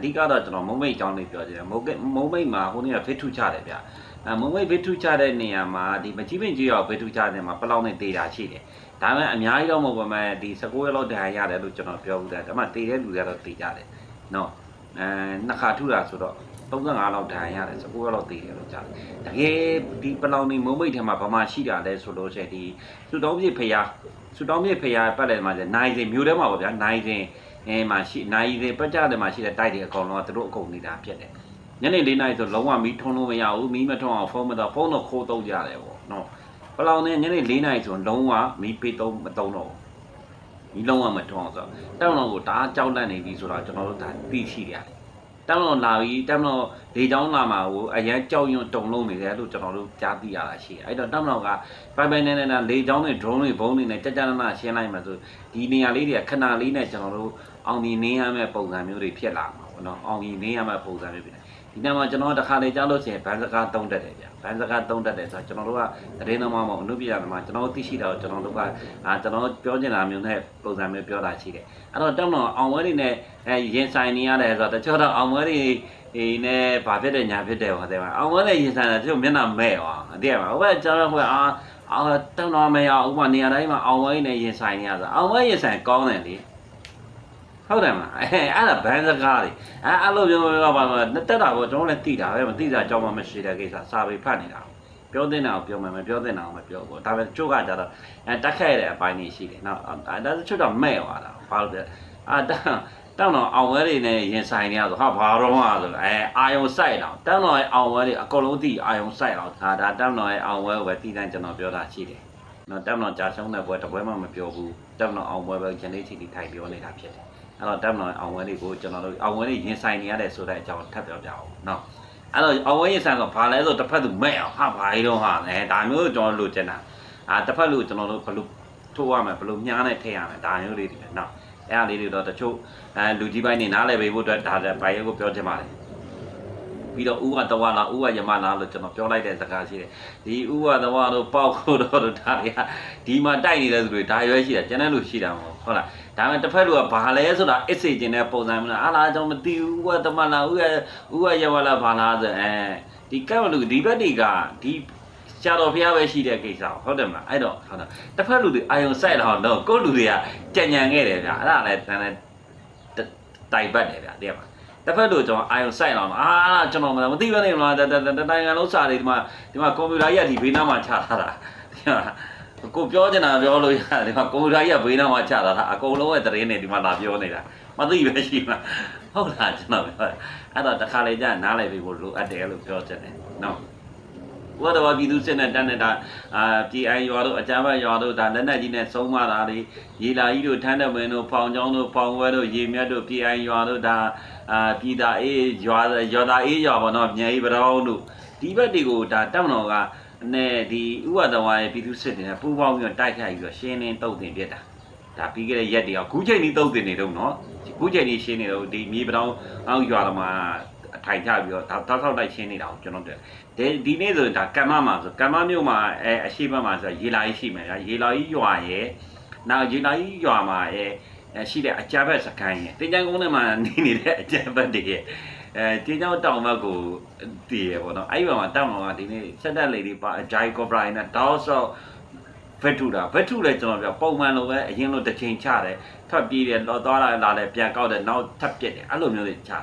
အဓိကတော့ကျွန်တော်မုံမိတ်အကြောင်းလေးပြောချင်တယ်မုံမိတ်မုံမိတ်မှာဟိုနေ့ကဖစ်ထုချတယ်ဗျအဲမုံမိတ်ဖစ်ထုချတဲ့နေရာမှာဒီမကြီးပင်ကြီးရောက်ဖစ်ထုချတဲ့နေရာမှာပလောက်နဲ့တေးတာရှိတယ်ဒါပေမဲ့အများကြီးတော့မဟုတ်ပါမဲ့ဒီ19ရက်လောက်တန်ရတယ်လို့ကျွန်တော်ပြောဘူးတယ်ဒါမှတေးတဲ့လူတွေကတော့တေးကြတယ်နော်အဲနှစ်ခါထုတာဆိုတော့35လောက်တန်ရတယ်19ရက်လောက်တေးတယ်လို့ကြားတယ်တကယ်ဒီပလောက်နေမုံမိတ်ထဲမှာဘာမှရှိတာလဲဆိုလို့ရှိရင်ဒီစုတောင်းပြည့်ဖျားစုတောင်းပြည့်ဖျားပတ်လည်မှာကျနိုင်စင်မျိုးထဲမှာပေါ့ဗျာနိုင်စင် အဲမှာရှိနိုင်တွေပကြတယ်မှာရှိတဲ့တိုက်တွေအကောင်လုံးကသူတို့အကုန်နေတာဖြစ်တယ်ညနေ၄နာရီဆိုလုံးဝမီးထုံးလို့မရဘူးမီးမထုံးအောင်ဖုန်းမတော့ဖုန်းတော့ခိုးတော့ကြတယ်ပေါ့နော်ဘလောင်နဲ့ညနေ၄နာရီဆိုလုံးဝမီးပေးတော့မတုံးတော့ဘူးမီးလုံးဝမထုံးအောင်ဆိုတောင်းတော့ကိုဒါကြောက်လန့်နေပြီဆိုတော့ကျွန်တော်တို့ဒါသိရှိရတယ် တောင်းတော့လာပြီးတောင်းတော့လေချောင်းလာမှာကိုအရန်ကြောက်ရွံ့တုံလုံးနေတယ်လို့ကျွန်တော်တို့ကြားသိရတာရှိတယ်အဲ့တော့တောင်းတော့ကပိုင်ပိုင်နေနေနဲ့လေချောင်းတွေ drone တွေဘုံတွေနဲ့ကြကြနနရှင်းလိုက်မှဆိုဒီနေရာလေးတွေကခဏလေးနဲ့ကျွန်တော်တို့အောင်မြင်နေရမယ့်ပုံစံမျိုးတွေဖြစ်လာမှာပေါ့နော်အောင်မြင်နေရမယ့်ပုံစံမျိုးဖြစ်တယ် ဒီနေ့မှာကျွန်တော်တခါလေကြားလို့ရှိရင်ဘန်စကားသုံးတတ်တယ်ဗျဘန်စကားသုံးတတ်တယ်ဆိုတော့ကျွန်တော်တို့ကသတင်းသမားမဟုတ်အနုပညာသမားကျွန်တော်သိရှိတာကိုကျွန်တော်တို့ကအာကျွန်တော်ပြောချင်တာမျိုးနဲ့ပုံစံမျိုးပြောတာရှိတယ်အဲ့တော့တောင်းတော့အောင်ဝဲတွေနဲ့အဲရင်ဆိုင်နေရတယ်ဆိုတော့တချို့တော့အောင်ဝဲတွေဒီနဲ့ဘာဖြစ်တယ်ညာဖြစ်တယ်ဟောတယ်မှာအောင်ဝဲတွေရင်ဆိုင်တာတချို့မျက်နှာမဲ့သွားအတိရပါဟိုဘက်ကျွန်တော်ကအာအာတောင်းတော့မရဥပမာနေရာတိုင်းမှာအောင်ဝဲနဲ့ရင်ဆိုင်နေရဆိုအောင်ဝဲရင်ဆိုင်ကောင်းတယ်လေ ဟုတ်တယ်မလားအဲအဲ့ဒါဘန်းစကားတွေအဲအဲ့လိုပြောပြောပါပါတက်တာပေါ့ကျွန်တော်လည်းသိတာပဲမသိတာအကြောင်းမှမရှိတဲ့ကိစ္စစာပေဖတ်နေတာပြောတဲ့နာကိုပြောမယ်မပြောတဲ့နာကိုမပြောဘူးဒါပေမဲ့ကျုပ်ကကြတော့အဲတက်ခဲ့တဲ့အပိုင်းတွေရှိတယ်နော်အဲဒါချွတ်တော့မဲ့သွားတာဘာလို့လဲအာတောင်းတောင်းတော့အောင်ဝဲတွေနဲ့ရင်ဆိုင်နေရဆိုဟာဘာတော့မှဆိုအဲအာယုံစိုက်တော့တောင်းတော့အောင်ဝဲတွေအကုန်လုံးသိအာယုံစိုက်တော့ဒါဒါတောင်းတော့အောင်ဝဲကိုပဲသိတိုင်းကျွန်တော်ပြောတာရှိတယ်နော်တောင်းတော့ကြာဆုံးတဲ့ဘွဲတပွဲမှမပြောဘူးတောင်းတော့အောင်ဝဲပဲယနေ့ချိန်ထိထိုင်ပြောနေတာဖြစ်တယ် အဲ့တော့တက်မလို့အောင်ဝဲလေးကိုကျွန်တော်တို့အောင်ဝဲလေးရင်ဆိုင်နေရတဲ့ဆိုတဲ့အကြောင်းထပ်ပြောပြအောင်နော်အဲ့တော့အောင်ဝဲရင်ဆိုင်ဆိုဘာလဲဆိုတစ်ဖက်သူမဲ့အောင်ဟာဘာကြီးတော့ဟာလဲဒါမျိုးကျွန်တော်လိုချင်တာအာတစ်ဖက်လူကျွန်တော်တို့ဘယ်လိုထိုးရမလဲဘယ်လိုမြားနဲ့ထည့်ရမလဲဒါမျိုးလေးတွေပဲနော်အဲ့အလေးတွေတော့တချို့အဲလူကြီးပိုင်းနေနားလည်ပေးဖို့အတွက်ဒါလည်းဘာရဲကိုပြောချင်ပါတယ်ပြီးတော့ဥကတဝါလာဥကယမလာလို့ကျွန်တော်ပြောလိုက်တဲ့စကားရှိတယ်ဒီဥကတဝါတို့ပေါက်ဖို့တော့ဒါတွေကဒီမှာတိုက်နေတဲ့သူတွေဒါရွယ်ရှိတာကျန်တဲ့လူရှိတာမဟုတ်ဟုတ်လား ဒါပေမဲ့တစ်ဖက်လူကဘာလဲဆိုတာအစ်စေကျင်တဲ့ပုံစံမျိုးလားအားလားကျွန်တော်မသိဘူးဥကတမလာဥကဥကယမလာဘာလားဆိုအဲဒီကဲမလူဒီဘက်တွေကဒီရှာတော်ဖျားပဲရှိတဲ့ကိစ္စဟုတ်တယ်မလားအဲ့တော့ဟုတ်တယ်တစ်ဖက်လူတွေအာယုံစိုက်တော့တော့ကိုယ့်လူတွေကကြံ့ညံခဲ့တယ်ဗျာအဲ့ဒါလည်းတန်းလည်းတိုင်ပတ်တယ်ဗျာတကယ်ပါတစ်ဖက်လို့ကျွန်တော်အာယုံစိုက်လာမှာအာကျွန်တော်မသိဘဲနေမှာတနိုင်ငံလုံးစာတွေဒီမှာဒီမှာကွန်ပျူတာကြီးကဒီဘေးနားမှာချထားတာဒီမှာ ကိုပြောချင်တာပြောလို့ရတယ်ဒီမှာကွန်ပျူတာကြီးကဘေးနားမှာချထားတာအကုန်လုံးရဲ့သတင်းတွေဒီမှာလာပြောနေတာမသိပဲရှိမှာဟုတ်လားကျွန်တော်ပြောအဲ့တော့တစ်ခါလေကြာနားလိုက်ပြီဖို့လိုအပ်တယ်လို့ပြောချင်တယ်နော်ဝတ်တော်ပြည်သူစစ်နဲ့တန်းနေတာအာပြည်အိုင်ရွာတို့အကြမ်းဖက်ရွာတို့ဒါလက်နက်ကြီးနဲ့ဆုံးမတာတွေရေလာကြီးတို့ထမ်းတဲ့မင်းတို့ဖောင်ချောင်းတို့ဖောင်ဝဲတို့ရေမြတ်တို့ပြည်အိုင်ရွာတို့ဒါအာပြည်သာအေးရွာရွာသာအေးရွာပေါ့နော်မြိုင်ပတောင်းတို့ဒီဘက်တွေကိုဒါတောက်တော်က နဲ့ဒီဥပဒဝါရဲ့ပြည်သူစစ်တွေနဲ့ပူးပေါင်းပြီးတော့တိုက်ခိုက်ပြီးတော့ရှင်းလင်းတုတ်တင်ပြတာဒါပြီးခဲ့တဲ့ရက်တွေကခုချိန်ကြီးတုတ်တင်နေတော့နော်ခုချိန်ကြီးရှင်းနေတော့ဒီမြေပတောင်းအောင်ရွာတော်မှာအထိုင်ချပြီးတော့ဒါတောက်ဆောက်တိုက်ရှင်းနေတာကိုကျွန်တော်တို့ဒီဒီနေ့ဆိုရင်ဒါကမ္မမှာဆိုကမ္မမြို့မှာအဲအရှိဘက်မှာဆိုရေလာကြီးရှိမယ်ဗျာရေလာကြီးရွာရဲ့နောက်ရေလာကြီးရွာမှာအဲအဲရှိတဲ့အကြဘက်စကိုင်းရဲ့တင်ကြံကုန်းထဲမှာနေနေတဲ့အကြဘက်တွေရဲ့ အဲတင်ကြောင်းတောင်ဘက်ကိုတည်ရပေါ့နော်အဲ့ဒီဘက်မှာတောင်တော်ကဒီနေ့ဆက်တက်လေဒီပါဂျိုင်ကောပရိုင်နဲ့တောက်ဆော့ဗက်ထူတာဗက်ထူလည်းကျွန်တော်ပြောပုံမှန်လိုပဲအရင်လိုတစ်ချိန်ချတယ်ထပ်ပြေးတယ်လော်သွားလာလာတယ်ပြန်ကောက်တယ်နောက်ထပ်ပြစ်တယ်အဲ့လိုမျိုးတွေချတာ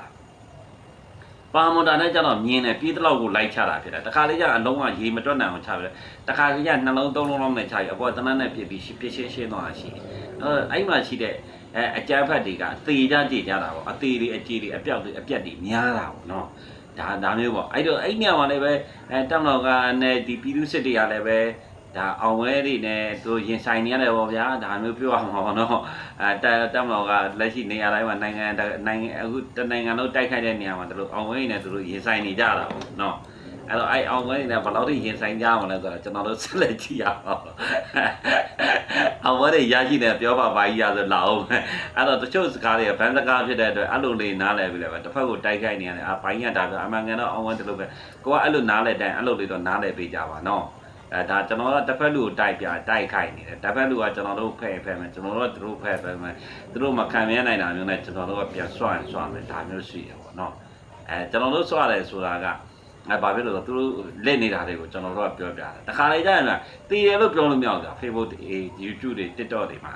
ပါမွန်တာနဲ့ကျတော့မြင်းတယ်ပြေးတလောက်ကိုလိုက်ချတာဖြစ်တယ်တခါလေးကျအလုံးကရေမတွက်နိုင်အောင်ချပြတယ်တခါလေးကျနှလုံးသုံးလုံးလောက်နဲ့ချပြီးအပေါ်တနတ်နဲ့ပြစ်ပြီးပြစ်ရှင်းရှင်းသွားတာရှိတယ်အဲ့အဲ့မှာရှိတဲ့ အဲအကြမ်းဖက်တွေကသေကြကြကြတာပေါ့အသေးတွေအကြေတွေအပြောက်တွေအပြက်တွေများတာပေါ့နော်ဒါဒါမျိုးပေါ့အဲ့တော့အဲ့ညမှာလည်းပဲအဲတောင်တော်ကနဲ့ဒီပြည်သူစစ်တွေကလည်းပဲဒါအောင်ဝဲတွေနဲ့သူရင်ဆိုင်နေရတယ်ပေါ့ဗျာဒါမျိုးပြောအောင်ပါပေါ့နော်အဲတတမတော်ကလက်ရှိနေရာတိုင်းမှာနိုင်ငံနိုင်ငံအခုတနိုင်ငံလုံးတိုက်ခိုက်တဲ့နေရာမှာတို့အောင်ဝဲနဲ့တို့ရင်ဆိုင်နေကြတာပေါ့နော် အဲ့တော့အဲ့အောင်ဝဲနေဘယ်လောက်ထိရင်ဆိုင်ကြမလဲဆိုတော့ကျွန်တော်တို့ဆက်လက်ကြည့်ရအောင်အောင်ဝဲတွေရရှိနေပြောပါပါကြီးရဆိုလာအောင်အဲ့တော့တချို့စကားတွေကဘန်းစကားဖြစ်တဲ့အတွက်အဲ့လိုလေးနားလည်ပြီလေပဲတစ်ဖက်ကိုတိုက်ခိုက်နေရတယ်အာဘိုင်းကဒါပြောအမှန်ကန်တော့အောင်ဝဲတလို့ပဲကိုကအဲ့လိုနားလည်တိုင်းအဲ့လိုလေးတော့နားလည်ပေးကြပါနော်အဲဒါကျွန်တော်ကတစ်ဖက်လူကိုတိုက်ပြတိုက်ခိုက်နေတယ်တစ်ဖက်လူကကျွန်တော်တို့ဖဲ့ဖဲ့မယ်ကျွန်တော်တို့ကသူတို့ဖဲ့ဖဲ့မယ်သူတို့မခံမြဲနိုင်တာမျိုးနဲ့ကျွန်တော်တို့ကပြန်ဆွရင်ဆွမယ်ဒါမျိုးရှိတယ်ပေါ့နော်အဲကျွန်တော်တို့ဆွရတယ်ဆိုတာက အဲဘာဖြစ်လို့လဲသူတို့လက်နေတာတွေကိုကျွန်တော်တို့ကပြောပြတယ်တခါလေကြာရင်တည်တယ်လို့ပြောလို့မရဘူးကြာ Facebook တွေ YouTube တွေ TikTok တွေမှာ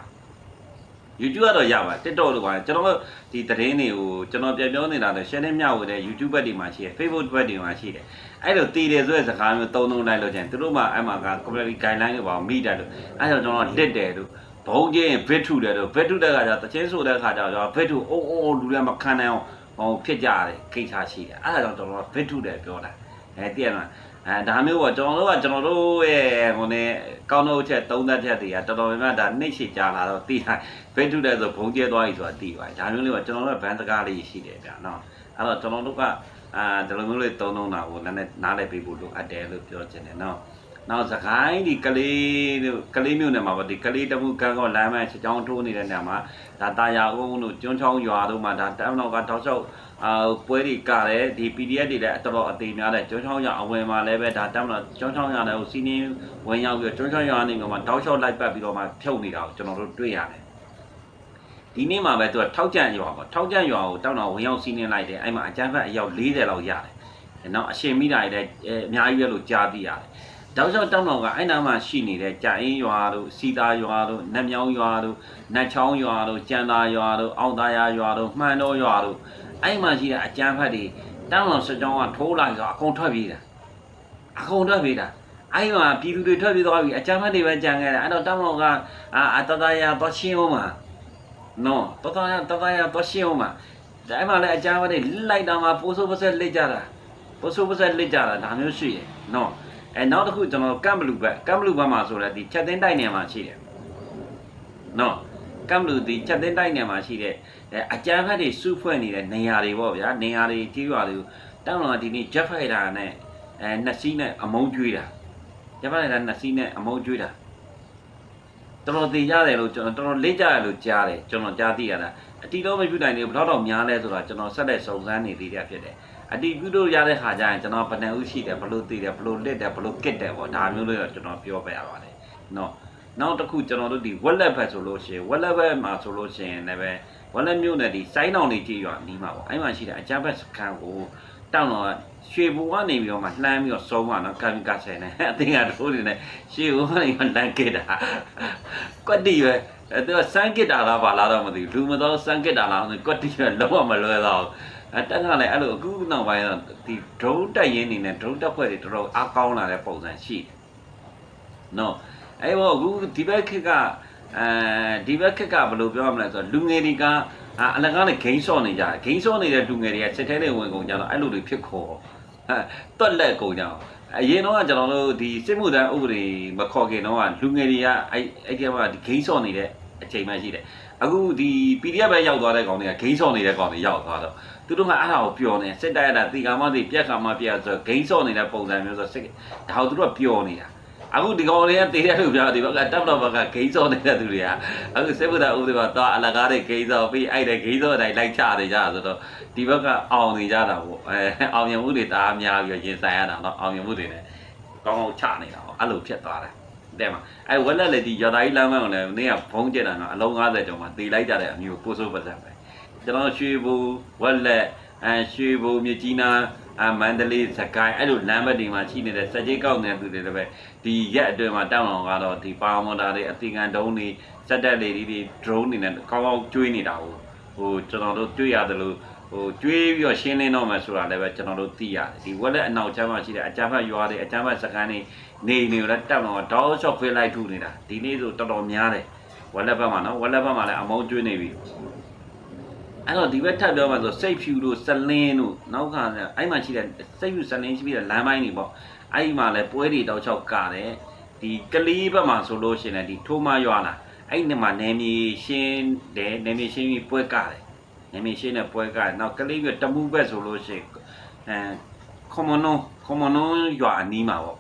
YouTube ကတော့ရပါ TikTok တို့ပါကျွန်တော်တို့ဒီသတင်းတွေကိုကျွန်တော်ပြန်ပြောနေတာလည်း channel မျှဝေတဲ့ YouTube ဘက်တွေမှာရှိတယ် Facebook ဘက်တွေမှာရှိတယ်အဲ့လိုတည်တယ်ဆိုတဲ့စကားမျိုးသုံးသုံးလိုက်လို့ချင်းသူတို့မှအဲ့မှာက community guideline တွေပါမိတယ်လို့အဲ့တော့ကျွန်တော်လစ်တယ်လို့ဘုံကျင်း bit ထုတယ်လို့ bit ထုတဲ့ခါကျတချင်းဆိုတဲ့ခါကျတော့ bit ထုအိုးအိုးလူတွေမခံနိုင်အောင် ဟိုဖြစ်ကြတယ်ခိတ်ထားရှိတယ်အဲ့ဒါကြောင့်ကျွန်တော် bit ထုတယ်ပြောတာအဲတည့်ရမှာအဲဒါမျိုးပေါ့ကျွန်တော်တို့ကကျွန်တော်တို့ရဲ့ဟိုနေကောင်းတော့ချက်သုံးသက်ချက်တွေကတော်တော်များများဒါနှိမ့်ချကြလာတော့တည်တိုင်းဘိတ်ထုတယ်ဆိုဘုံကျဲသွားပြီဆိုတာတည်ပါတယ်ဒါမျိုးလေးကကျွန်တော်တို့ကဘန်စကားလေးရှိတယ်ဗျာနော်အဲ့တော့ကျွန်တော်တို့ကအာဒီလိုမျိုးလေးသုံးသုံးတာကိုလည်းနားလည်ပေးဖို့လိုအပ်တယ်လို့ပြောချင်တယ်နော် နောက်စကိုင်းဒီကလေးတို့ကလေးမျိုးနဲ့မှာပေါ့ဒီကလေးတမှုကန်းကောလမ်းမချောင်းထိုးနေတဲ့နေရာမှာဒါတာယာကုန်းတို့ကျွန်းချောင်းရွာတို့မှာဒါတမ်းတော့ကတောက်လျှောက်အာပွဲတွေကလည်းဒီ PDF တွေလည်းတော်တော်အသေးများတယ်ကျွန်းချောင်းရွာအဝင်မှာလည်းပဲဒါတမ်းတော့ကျွန်းချောင်းရွာလည်းဟိုစီးနင်းဝင်ရောက်ပြီးတော့ကျွန်းချောင်းရွာနေမှာတောက်လျှောက်လိုက်ပတ်ပြီးတော့မှဖြုတ်နေတာကိုကျွန်တော်တို့တွေ့ရတယ်ဒီနေ့မှာပဲသူကထောက်ကြံရွာပေါ့ထောက်ကြံရွာကိုတောက်တော့ဝင်ရောက်စီးနင်းလိုက်တယ်အဲ့မှာအကြမ်းဖက်အယောက်40လောက်ရတယ်နောက်အရှင်မိတာတွေလည်းအများကြီးပဲလို့ကြားသိရတယ် တောက်လျှောက်တောက်တော့ကအဲ့နားမှာရှိနေတဲ့ကြာအင်းရွာတို့စီတာရွာတို့နတ်မြောင်းရွာတို့နတ်ချောင်းရွာတို့ကြံသာရွာတို့အောင်သားရွာတို့မှန်တော်ရွာတို့အဲ့မှာရှိတဲ့အကြမ်းဖက်တွေတောင်းတော်စကြောင်းကထိုးလိုက်ဆိုအကုန်ထွက်ပြေးတာအကုန်ထွက်ပြေးတာအဲ့မှာပြည်သူတွေထွက်ပြေးသွားပြီအကြမ်းဖက်တွေပဲကြံခဲ့တယ်အဲ့တော့တောင်းတော်ကအာအတတရာတော့ရှင်းအောင်မှာနော်တတရာတတရာတော့ရှင်းအောင်မှာဒါအဲ့မှာလည်းအကြမ်းဖက်တွေလိုက်တာမှာပိုးဆိုးပစက်လက်ကြတာပိုးဆိုးပစက်လက်ကြတာဒါမျိုးရှိရယ်နော် အဲနောက်တစ်ခုကျွန်တော်ကမ်ဘလူဘက်ကမ်ဘလူဘက်မှာဆိုလဲဒီချက်သိန်းတိုက်နေမှာရှိတယ်နော်ကမ်ဘလူဒီချက်သိန်းတိုက်နေမှာရှိတဲ့အဲအကြမ်းဖက်တွေစုဖွဲ့နေတဲ့နေရာတွေပေါ့ဗျာနေရာတွေကြီးရွာတွေကိုတောင်းတော့ဒီနေ့ jet fighter နဲ့အဲနှစ်စီးနဲ့အမုန်းကျွေးတာ jet fighter နှစ်စီးနဲ့အမုန်းကျွေးတာတော်တော်သိရတယ်လို့ကျွန်တော်တော်တော်လေးကြရလို့ကြားတယ်ကျွန်တော်ကြားသိရတာအတီတော့မပြုနိုင်ဘူးဘယ်တော့တော့များလဲဆိုတာကျွန်တော်ဆက်လက်စုံစမ်းနေသေးတယ်ဖြစ်တယ် အတီပြုလို့ရတဲ့ဟာကြရင်ကျွန်တော်ဘယ်နှဦးရှိတယ်ဘလို့သိတယ်ဘလို့လစ်တယ်ဘလို့ကစ်တယ်ပေါ့ဒါမျိုးလေးတော့ကျွန်တော်ပြောပြရပါတယ်နော်နောက်တစ်ခုကျွန်တော်တို့ဒီဝက်လက်ဘက်ဆိုလို့ရှိရင်ဝက်လက်ဘက်မှာဆိုလို့ရှိရင်လည်းပဲဝက်လက်မြို့နယ်ဒီစိုင်းတောင်လေးကြည့်ရနီးမှာပေါ့အဲ့မှာရှိတဲ့အကြမ်းဖက်စခန်းကိုတောင်းတော့ရွှေဘူကနေပြီးတော့မှလှမ်းပြီးတော့ဆုံးမှာနော်ကမ်ကဆယ်နဲ့အသင်္ကတို့နေနဲ့ရွှေဘူကနေမှလမ်းကစ်တာကွက်တီပဲအဲ့တော့စမ်းကစ်တာလားပါလားတော့မသိဘူးလူမတော်စမ်းကစ်တာလားကွက်တီပဲလုံးဝမလွယ်တော့ အတက်ကလည်းအဲ့လိုအခုနောက်ပိုင်းတော့ဒီ drone တက်ရင်းနေနဲ့ drone တက်ဖွဲ့တွေတော်တော်အားကောင်းလာတဲ့ပုံစံရှိတယ်နော်အဲ့ဘောအခုဒီဘက်ခက်ကအဲဒီဘက်ခက်ကဘယ်လိုပြောရမလဲဆိုတော့လူငယ်တွေကအာအလကားနဲ့ဂိမ်းဆော့နေကြတယ်ဂိမ်းဆော့နေတဲ့လူငယ်တွေကစစ်ထဲတွေဝင်ကုန်ကြတော့အဲ့လိုတွေဖြစ်ခေါ်ဟဲ့တွက်လက်ကုန်ကြအောင်အရင်တော့ကျွန်တော်တို့ဒီစစ်မှုထမ်းဥပဒေမခေါ်ခင်တော့လူငယ်တွေကအဲ့အဲ့ဒီမှာဒီဂိမ်းဆော့နေတဲ့အချိန်မှရှိတယ် အခုဒီ PDF ပဲရောက်သွားတဲ့ကောင်တွေကဂိမ်းဆော့နေတဲ့ကောင်တွေရောက်သွားတော့သူတို့ကအဲ့ဒါကိုပျော်နေစစ်တိုက်ရတာတီကာမတွေပြက်ခါမပြက်ဆိုဂိမ်းဆော့နေတဲ့ပုံစံမျိုးဆိုစစ်ဒါကိုသူတို့ကပျော်နေတာအခုဒီကောင်တွေကတေးတဲ့လူပြောဒီဘက်ကတပ်တော့ဘက်ကဂိမ်းစောနေတဲ့သူတွေကအခုစေဘုဒ္ဓဥဒ္ဓကတော့အလကားတဲ့ဂိမ်းစောပြီးအဲ့တဲ့ဂိမ်းစောတိုင်းလိုက်ချနေကြဆိုတော့ဒီဘက်ကအောင်နေကြတာပေါ့အဲအောင်မြင်မှုတွေတအားများပြီးရင်ဆိုင်ရတာเนาะအောင်မြင်မှုတွေနဲ့ကောင်းကောင်းချနေတာပေါ့အဲ့လိုဖြစ်သွားတယ် တဲ့မှာအဲဝက်လက်လေဒီရတာကြီးလမ်းမအောင်လည်းနင်းကဘုံကျက်တာနော်အလုံး90ကျော်မှတေးလိုက်ကြတဲ့အမျိုးပို့ဆိုးပါစံပဲကျွန်တော်ရွှေဘူဝက်လက်အဲရွှေဘူမြကြီးနာအမန္တလေးစကိုင်းအဲ့လိုလမ်းဘက်တွေမှာရှိနေတဲ့စက်ကြီးကောက်နေတဲ့သူတွေလည်းပဲဒီရက်အတွင်းမှာတောင်းအောင်ကတော့ဒီပါမော်တာတွေအသီကန်တုံးတွေစက်တက်လေတွေ drone တွေနဲ့ကောင်းကောင်းကျွေးနေတာကိုဟိုကျွန်တော်တို့တွေ့ရတယ်လို့ ဟိုကျွေးပြီးတော့ရှင်းလင်းတော့မယ်ဆိုတာလည်းပဲကျွန်တော်တို့သိရတယ်ဒီဝက်လက်အနောက်ချမ်းမှာရှိတဲ့အကြမ်းဖက်ရွာတွေအကြမ်းဖက်စကန်တွေနေနေလည်းတောင်းတော့တောက်လျှောက်ဖေးလိုက်ထုနေတာဒီနေ့ဆိုတော်တော်များတယ်ဝက်လက်ဘက်မှာနော်ဝက်လက်ဘက်မှာလည်းအမောင်းကျွေးနေပြီအဲ့တော့ဒီဘက်ထပ်ပြောမှဆိုစိတ်ဖြူတို့စလင်းတို့နောက်ကအဲ့မှာရှိတဲ့စိတ်ဖြူစလင်းရှိပြီးတဲ့လမ်းပိုင်းတွေပေါ့အဲ့ဒီမှာလည်းပွဲတွေတောက်လျှောက်ကတယ်ဒီကလေးဘက်မှာဆိုလို့ရှိရင်လည်းဒီထိုးမရွာလာအဲ့ဒီမှာနေမီရှင်းတယ်နေမီရှင်းပြီးပွဲကတယ် နေမီရှင်းတဲ့ပွဲကတယ်နောက်ကလေးပြတမှုဘက်ဆိုလို့ရှိရင်အဲကွန်မနိုကွန်မနိုရွာအနီးမှာပေါ့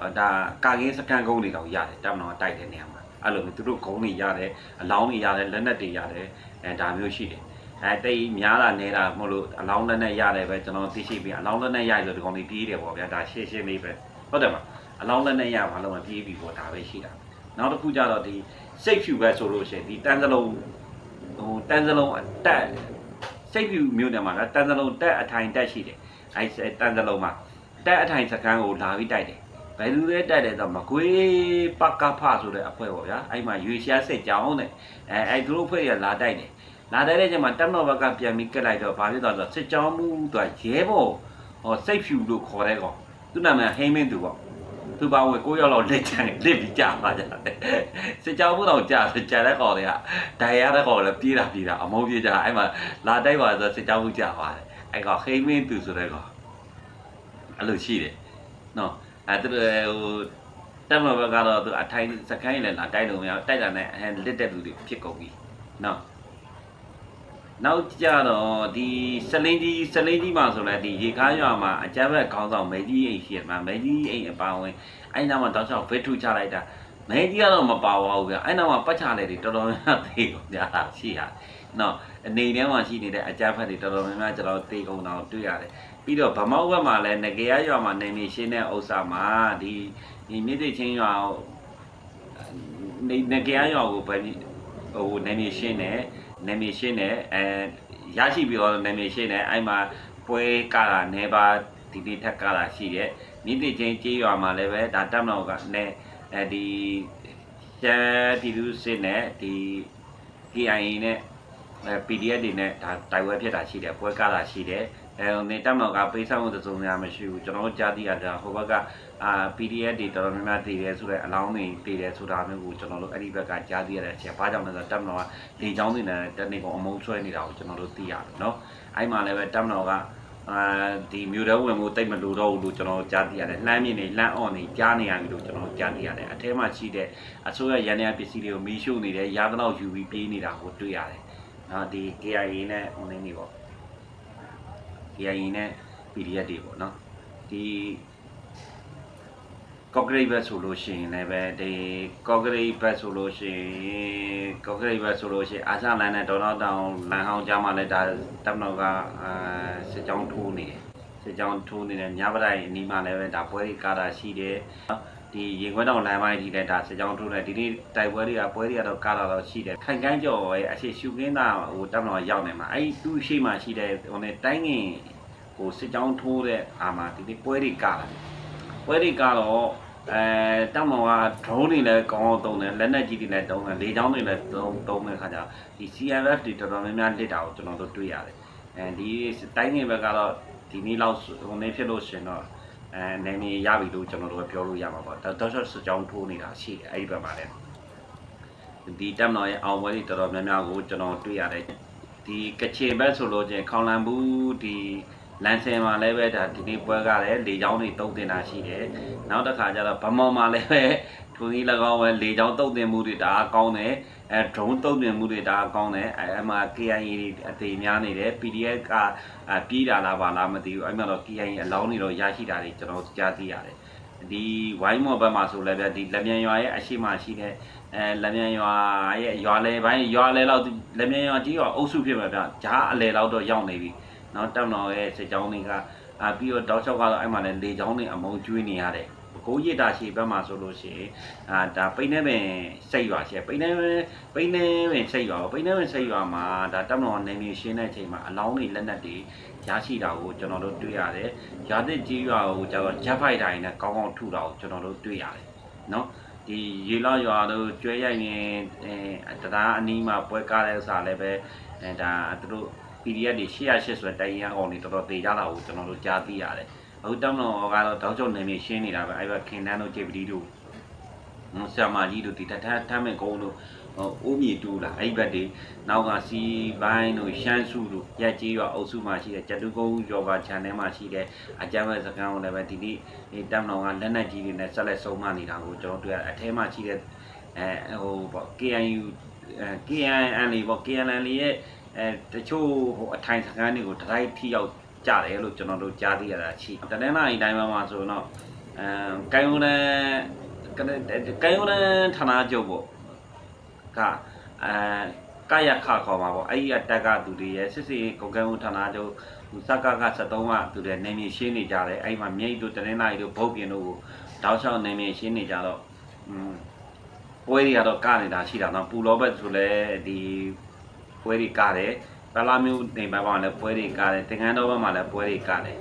အဲဒါကာကင်းစကန်ကုန်းတွေတော့ရတယ်တပ်မတော်တိုက်တဲ့နေရာမှာအဲ့လိုမျိုးသူတို့ဂုံးတွေရတယ်အလောင်းတွေရတယ်လက်နက်တွေရတယ်အဲဒါမျိုးရှိတယ်အဲတိတ်များတာနေတာမဟုတ်လို့အလောင်းလက်နဲ့ရတယ်ပဲကျွန်တော်သိရှိပြီးအလောင်းလက်နဲ့ရဆိုဒီကောင်တွေပြေးတယ်ပေါ့ဗျာဒါရှင်းရှင်းလေးပဲဟုတ်တယ်မအလောင်းလက်နဲ့ရဘာလို့မပြေးပြီပေါ့ဒါပဲရှိတာနောက်တစ်ခုကျတော့ဒီစိတ်ဖြူပဲဆိုလို့ရှိရင်ဒီတန်းစလုံး ဟိုတန်းစလုံးအတက်စိတ်ဖြူမျိုးတယ်မှာကတန်းစလုံးတက်အထိုင်တက်ရှိတယ်အဲတန်းစလုံးမှာတက်အထိုင်စကန်းကိုလာပြီးတိုက်တယ်ဘယ်လူလဲတိုက်တယ်ဆိုတော့မကွေးပကဖဆိုတဲ့အဖွဲ့ပေါ့ဗျာအဲ့မှာရွေရှားစစ်ကြောင်းတဲ့အဲအဲ့သူတို့အဖွဲ့ကလာတိုက်တယ်လာတဲ့ချိန်မှာတက်မတော်ဘက်ကပြန်ပြီးကက်လိုက်တော့ဘာဖြစ်သွားလဲဆိုတော့စစ်ကြောင်းမှုသူကရဲဘော်ဟောစိတ်ဖြူလို့ခေါ်တဲ့ကောင်သူနာမည်ဟိမင်းသူပေါ့ သူပါဝင်ကိုရောက်တော့လက်ချန်လက်ပြီးကြာပါကြတယ်စစ်ကြောင်းမှုတော့ကြာကြာတဲ့ကောင်တွေကဒိုင်ရတဲ့ကောင်လည်းပြေးတာပြေးတာအမုန်းပြေးကြအဲ့မှာလာတိုက်ပါဆိုစစ်ကြောင်းမှုကြာပါတယ်အဲ့ကောင်ဟိမင်းသူဆိုတဲ့ကောင်အဲ့လိုရှိတယ်နော်အဲ့သူဟိုတက်မတော်ဘက်ကတော့သူအထိုင်စကိုင်းလည်းလာတိုက်လို့မရတိုက်တာနဲ့အဲလက်တဲ့လူတွေဖြစ်ကုန်ပြီနော် နောက်ကြတော့ဒီစလင်းကြီးစလင်းကြီးမှာဆိုလဲဒီရေကားရွာမှာအကြမ်းဖက်ခေါင်းဆောင်မဲကြီးအိမ်ရှိတယ်မှာမဲကြီးအိမ်အပါဝင်အဲ့နောက်မှာတောက်လျှောက်ဗစ်ထုချလိုက်တာမဲကြီးကတော့မပါပါဘူးဗျအဲ့နောက်မှာပတ်ချလိုက်တွေတော်တော်များများသေကုန်ကြတာရှိရနော်အနေထဲမှာရှိနေတဲ့အကြမ်းဖက်တွေတော်တော်များများကျွန်တော်သေကုန်တော့တွေ့ရတယ်ပြီးတော့ဗမောက်ဘက်မှာလဲငကေရရွာမှာနေနေရှင်းတဲ့ဥစ္စာမှာဒီဒီမြစ်သိချင်းရွာနေငကေရရွာကိုပဲဟိုနေနေရှင်းတယ် နာမည်ရှင်းတယ်အဲရရှိပြီးတော့နာမည်ရှင်းတယ်အဲ့မှာပွဲကတာနေပါဒီဒီထက်ကတာရှိတယ်မြစ်တိချင်းကြေးရွာမှာလည်းပဲဒါတက်မတော်ကနဲ့အဲဒီကျန်ဒီလူစစ်နဲ့ဒီ KIA နဲ့အဲ PDF တွေနဲ့ဒါတိုင်ဝဲဖြစ်တာရှိတယ်ပွဲကတာရှိတယ်အဲနေတက်မတော်ကပေးဆောင်မှုတစုံများမရှိဘူးကျွန်တော်တို့ကြားသိရတာဟိုဘက်က အာ PDF တွေတော်တော်များများတည်တယ်ဆိုတော့အလောင်းတွေတည်တယ်ဆိုတာမျိုးကိုကျွန်တော်တို့အဲ့ဒီဘက်ကကြားသိရတဲ့အချက်ဘာကြောင့်လဲဆိုတော့တက်မတော်ကလေချောင်းတွေနဲ့တက်နေကောင်အမုန်းဆွဲနေတာကိုကျွန်တော်တို့သိရတယ်เนาะအဲ့မှာလည်းပဲတက်မတော်ကအာဒီမြို့တော်ဝင်မှုတိတ်မလို့တော့ဘူးလို့ကျွန်တော်ကြားသိရတယ်လှမ်းမြင်နေလှမ်းအော့နေကြားနေရပြီလို့ကျွန်တော်ကြားသိရတယ်အထဲမှာရှိတဲ့အစိုးရရန်ရပစ္စည်းတွေကိုမီးရှို့နေတယ်ရာသလောက်ယူပြီးပြေးနေတာကိုတွေ့ရတယ်နော်ဒီ KIA နဲ့ဟိုနေနေပေါ့ KIA နဲ့ PDF တွေပေါ့နော်ဒီ ကော့ဂရိတ်ဘက်ဆိုလို့ရှိရင်လည်းပဲဒီကော့ဂရိတ်ဘက်ဆိုလို့ရှိရင်ကော့ဂရိတ်ဘက်ဆိုလို့ရှိရင်အာရှလန်နဲ့ဒေါ်တော်တောင်လန်ဟောင်းကြားမှာလည်းဒါတပ်မတော်ကအာစစ်ကြောင်းထိုးနေတယ်စစ်ကြောင်းထိုးနေတယ်ညပတိုင်းအနီးမှာလည်းပဲဒါပွဲတွေကာတာရှိတယ်ဒီရင်ခွဲတောင်လမ်းပိုင်းကြီးလည်းဒါစစ်ကြောင်းထိုးတယ်ဒီနေ့တိုက်ပွဲတွေကပွဲတွေကတော့ကာတာတော့ရှိတယ်ခိုင်ကန်းကျော်ရဲ့အရှိရှုခင်းသားဟိုတပ်မတော်ရောက်နေမှာအဲ့သူ့ရှိမှရှိတဲ့ဟိုနဲ့တိုင်းငင်ဟိုစစ်ကြောင်းထိုးတဲ့အာမှာဒီနေ့ပွဲတွေကာတာပွဲတွေကတော့ အဲတောင်မောင်က drone တွေလည်းကောင်းအောင်သုံးတယ်လက်နက်ကြီးတွေလည်းသုံးတယ်လေကြောင်းတွေလည်းသုံးသုံးတဲ့ခါကျဒီ CRF တွေတော်တော်များများလစ်တာကိုကျွန်တော်တို့တွေ့ရတယ်အဲဒီတိုင်းငင်ဘက်ကတော့ဒီနေ့လောက်ဟိုနေဖြစ်လို့ရှင်တော့အဲနေမီရပြီလို့ကျွန်တော်တို့ပြောလို့ရမှာပေါ့တော်တော်စကြောင်းထိုးနေတာရှိတယ်အဲ့ဒီဘက်မှာလည်းဒီတက်မတော်ရဲ့အောင်ပွဲတွေတော်တော်များများကိုကျွန်တော်တွေ့ရတယ်ဒီကချင်ဘက်ဆိုလို့ချင်းခေါင်လန်ဘူးဒီ လန်ဆယ်မှာလည်းပဲဒါဒီနေ့ပွဲကလည်းလေချောင်းတွေတုံးတင်တာရှိတယ်။နောက်တစ်ခါကျတော့ဗမော်မှာလည်းပဲထုံကြီး၎င်းပဲလေချောင်းတုံးတင်မှုတွေဒါအကောင်းတယ်။အဲ drone တုံးတင်မှုတွေဒါအကောင်းတယ်။အဲအမှ KIA တွေအသေးများနေတယ် PDF ကအပြေးတာလားပါလားမသိဘူး။အဲ့မှာတော့ KIA အလောင်းတွေတော့ရရှိတာတွေကျွန်တော်ကြားသိရတယ်။ဒီဝိုင်းမော်ဘက်မှာဆိုလည်းဗျဒီလက်မြန်ရွာရဲ့အရှိမရှိတဲ့အဲလက်မြန်ရွာရဲ့ရွာလေပိုင်းရွာလေလောက်လက်မြန်ရွာကြီးရွာအုပ်စုဖြစ်မှာဗျဂျားအလေလောက်တော့ရောက်နေပြီ။ နော်တက်မတော်ရဲ့စစ်ကြောင်းတွေကအာပြီးတော့တောက်လျှောက်ကတော့အဲ့မှာလည်းလေကြောင်းတွေအမုံကျွေးနေရတယ်ကိုရစ်တာရှိဘက်မှာဆိုလို့ရှိရင်အာဒါပိန်းနေပင်စိတ်ရွာရှိပိန်းနေပိန်းနေပင်စိတ်ရွာပိန်းနေပင်စိတ်ရွာမှာဒါတက်မတော်နေမြေရှင်းတဲ့အချိန်မှာအလောင်းတွေလက်နက်တွေရရှိတာကိုကျွန်တော်တို့တွေ့ရတယ်။ရာသစ်ကြီးရွာကိုကျတော့ jet fighter တွေနဲ့ကောင်းကောင်းထုတာကိုကျွန်တော်တို့တွေ့ရတယ်။နော်ဒီရေလာရွာတို့ကျွဲရိုက်နေအဲတရားအနီးမှာပွဲကားတဲ့ဥစ္စာလည်းပဲအဲဒါသူတို့ PDF တွေ880ဆိုတဲ့တိုင်ရန်အောင်တွေတော်တော်သေးကြတာကိုကျွန်တော်တို့ကြားသိရတယ်။အခုတောင်းတော့ကတော့တောက်ချုပ်နေနေရှင်းနေတာပဲအဲ့ဘခင်တန်းတို့ JPD တို့နော်ဆရာမကြီးတို့ဒီတထထမ်းမဲ့ကုန်းတို့ဟိုအိုးမြေတူလာအဲ့ဘက်တွေနောက်ကစီပိုင်းတို့ရှမ်းစုတို့ရက်ကြီးရွာအုပ်စုမှာရှိတဲ့ကျတုကုန်းကျော်ပါ channel မှာရှိတဲ့အကြမ်းဖက်စခန်းကိုလည်းပဲဒီနေ့ဒီတမ်နောင်ကလက်နက်ကြီးတွေနဲ့ဆက်လက်ဆုံးမနေတာကိုကျွန်တော်တွေ့ရအထဲမှာရှိတဲ့အဲဟိုပေါ့ KNU အဲ KNN လေးပေါ့ KNN လေးရဲ့ အဲတချို့ဟိုအထိုင်စခန်းတွေကိုတတိုင်းထိရောက်ကြတယ်လို့ကျွန်တော်တို့ကြားသိရတာရှိတနင်္လာရီတိုင်းမှာဆိုတော့အဲကိုင်ယုံနဲ့ကိုင်ယုံနဲ့ဌာနချုပ်ပေါ့ကအဲကာယခခေါ်မှာပေါ့အဲ့ဒီအတက်ကသူတွေရဲ့စစ်စစ်ကုန်ကန်းဦးဌာနချုပ်စကက73ကသူတွေနေမြေရှင်းနေကြတယ်အဲ့မှာမြိတ်တို့တနင်္လာရီတို့ဘုတ်ပြင်တို့ကိုတောက်လျှောက်နေနေရှင်းနေကြတော့อืมပွဲတွေကတော့ကနေတာရှိတာနော်ပူလောဘက်ဆိုလဲဒီ ပွဲတွေကတယ်ပလာမျိုးနေဘက်မှာလည်းပွဲတွေကတယ်သင်္ကန်းတော်ဘက်မှာလည်းပွဲတွေကတယ်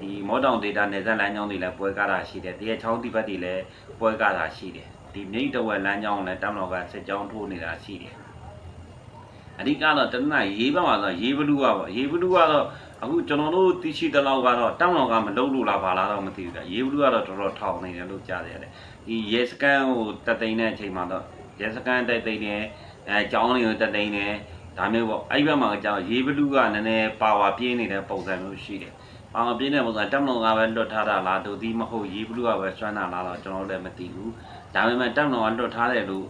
ဒီမောတောင်ဒေတာနေဆက်လမ်းကြောင်းတွေလည်းပွဲကတာရှိတယ်တရချောင်းတိဘက်တွေလည်းပွဲကတာရှိတယ်ဒီမြိတ်တဝက်လမ်းကြောင်းလည်းတမ်တော်ကစစ်ကြောင်းထိုးနေတာရှိတယ်အဓိကတော့တနင်္လာရေးဘက်မှာဆိုရေးဘလူးကပေါ့ရေးဘလူးကတော့အခုကျွန်တော်တို့သိရှိတဲ့လောက်ကတော့တောင်းလောက်ကမလုံးလို့လားဘာလားတော့မသိဘူးကြာရေးဘလူးကတော့တော်တော်ထောင်နေတယ်လို့ကြားရတယ်ဒီရဲစကန်ကိုတက်သိမ်းတဲ့အချိန်မှာတော့ရဲစကန်တက်သိမ်းတယ်အဲကျောင်းတွေကိုတက်သိမ်းတယ် ဒါမျိုးပေါ့အဲ့ဒီဘက်မှာကျတော့ရေးဘလူးကနည်းနည်းပါဝါပြင်းနေတဲ့ပုံစံမျိုးရှိတယ်ပါဝါပြင်းတဲ့ပုံစံတက်မလုံးကပဲလွတ်ထားတာလားဒုသီးမဟုတ်ရေးဘလူးကပဲစွမ်းတာလားတော့ကျွန်တော်လည်းမသိဘူးဒါပေမဲ့တက်မလုံးကလွတ်ထားတယ်လို့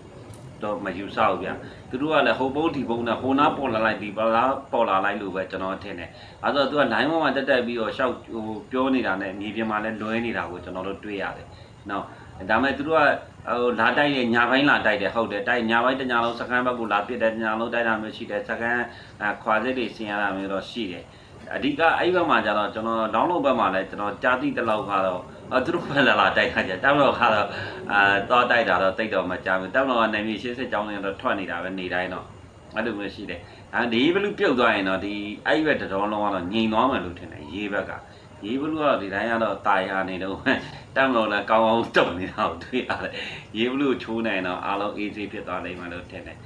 တော့မယူဆဘူးဗျာသူတို့ကလည်းဟိုပုံးဒီပုံးနဲ့ဟိုနာပေါ်လာလိုက်ဒီပေါ်လာပေါ်လာလိုက်လို့ပဲကျွန်တော်ထင်တယ်အဲဆိုတော့သူက line ပေါ်မှာတက်တက်ပြီးတော့ရှောက်ဟိုပြောနေတာနဲ့မြေပြင်မှာလည်းလွဲနေတာကိုကျွန်တော်တို့တွေ့ရတယ်နော် ဒါမဲ့သူတို့ကဟိုလာတိုက်တယ်ညာပိုင်းလာတိုက်တယ်ဟုတ်တယ်တိုက်ညာပိုင်းတညာလုံးစကန်ဘက်ကိုလာပစ်တယ်ညာလုံးတိုက်တာမျိုးရှိတယ်စကန်ခွာစစ်တွေဆင်ရတာမျိုးတော့ရှိတယ်အဓိကအဲ့ဘက်မှာကျတော့ကျွန်တော် download ဘက်မှာလည်းကျွန်တော်ကြားသိတဲ့လောက်ကတော့အဲသူတို့ပဲလာလာတိုက်တာကြတောက်တော့ကတော့အာတော့တိုက်တာတော့တိတ်တော့မကြဘူးတောက်တော့ကနေမြေရှင်းစစ်ကြောင်းတွေတော့ထွက်နေတာပဲနေတိုင်းတော့အဲ့လိုမျိုးရှိတယ်အဲဒီဘလူးပြုတ်သွားရင်တော့ဒီအဲ့ဘက်တတော်လုံးကတော့ငြိမ်သွားမယ်လို့ထင်တယ်ရေးဘက်ကရေးဘလူးကတော့ဒီတိုင်းကတော့တာယာနေတော့ တောက်တော့လည်းကောင်းကောင်းတုံနေတာကိုတွေ့ရတယ်ရေးဘလူးကိုချိုးနိုင်တော့အားလုံး easy ဖြစ်သွားလိမ့်မယ်လို့ထင်တယ်